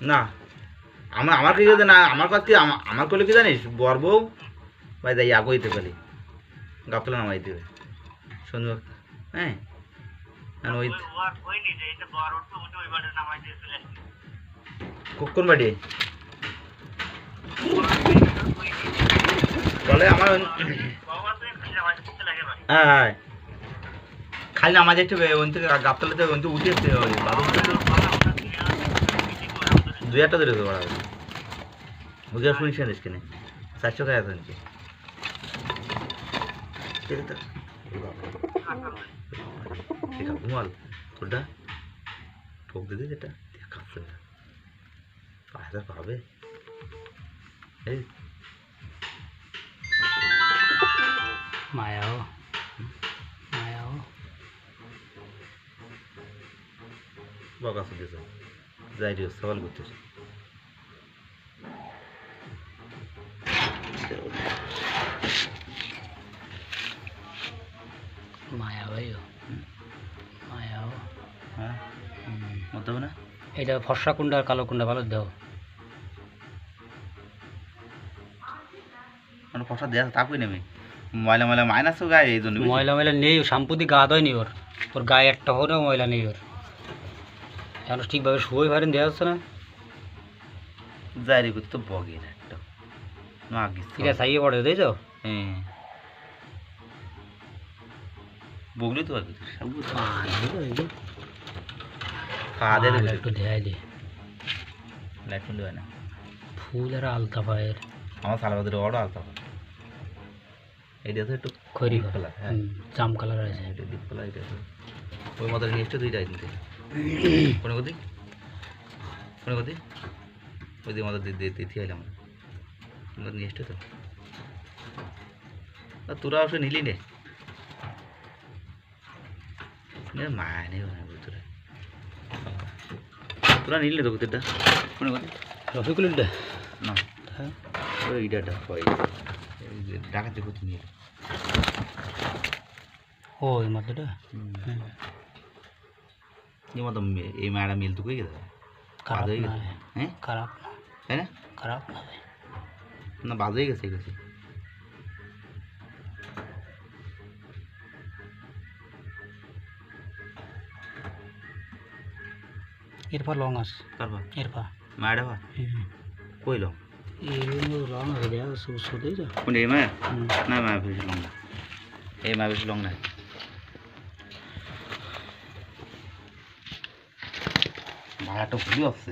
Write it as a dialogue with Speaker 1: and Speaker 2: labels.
Speaker 1: না আমার আমার কি না আমার কাছে আমা- আমার করলে কি জানিস? বর বউ? ভাই যাই আগইতে পারি। গাপতলা নামাই দেবে। সুন্দর হ্যাঁ? ওই কোন বাড়ি? বলে আমার ওই- হ্যাঁ খালি নামাজ একটু ওই থেকে গাপতলাতে ওই উঠে থেকে দুই একটা ধরে দেবো বুঝে শুনিস না কেনে চারশো টাকা আছে নাকি? ঘুমাল তোরটা ঠোক দিদি যেটা কাঁপছে পাঁচ হাজার পাবে। এই।
Speaker 2: মায়াও। মায়াও।
Speaker 1: বকা শুনতেছে যাই রে সওয়াল করতেছে।
Speaker 2: মায়াও এই মায়াও
Speaker 1: হ্যাঁ? মতো না?
Speaker 2: এটা ফর্সা কুন্ডা আর কালো কুন্ডা ভালো দাও
Speaker 1: মানে কথা দেওয়া তাকুই নেবে? ময়লা ময়লা মাইনাসও গায়ে এই জন্য?
Speaker 2: ময়লা ময়লা নেই দিয়ে গা ধোয়নি ওর। ওর গায়ে একটা হলেও ময়লা নেই ওর। এখন ঠিকভাবে শুয়োই পারেন দেওয়া হচ্ছে না।
Speaker 1: যাই রে করতে তো বগে না একটা
Speaker 2: ঠিক আছে আইয়ে পড়ে তাই তো?
Speaker 1: হ্যাঁ। বগলি তো আর কি সব খাওয়া দেয়
Speaker 2: আর একটু দেয় দে।
Speaker 1: লাইট দেয় না।
Speaker 2: ফুল আর আলতা পায়ের।
Speaker 1: আমার সালাবাদের বড় আলতা হয় এইটা তো একটু
Speaker 2: খৈরি
Speaker 1: কালার হ্যাঁ।
Speaker 2: জাম কালার আছে।
Speaker 1: এটা ডিপ কালার এটা ওই মতো নিয়ে এসছে দুইটাই দিতে কোনে গতি কোনে গতি ওই দিয়ে দিয়ে দিতে আইলাম। তোমরা নিয়ে এসছে তো? তোরা অবশ্য নিলি নে। মায় নেই ভিতরে তোরা। নিলি তো ভিতরটা কোনে গতি
Speaker 2: রফিকুলটা
Speaker 1: না ইটাটা হয় ডাকাতি করতে নিয়ে।
Speaker 2: ও এই মাথাটা হ্যাঁ।
Speaker 1: এই মতো মে- এই মায়েরা মিল তো কই গেছে
Speaker 2: খারাপ
Speaker 1: বাদ হয়ে
Speaker 2: না
Speaker 1: গেছে হ্যাঁ
Speaker 2: খারাপ না
Speaker 1: তাই না
Speaker 2: খারাপ না
Speaker 1: না বাদ হয়ে গেছে গেছে
Speaker 2: এরপর লং আছে
Speaker 1: তারপর
Speaker 2: এরপর
Speaker 1: মায়েরা বা কইল
Speaker 2: এই লং আছে দেওয়া সুদেই তো
Speaker 1: কোন এই মায়ের না মায়ের বেশি লং না এই মায়ের বেশি লং না ভাড়াটা খুবই আসছে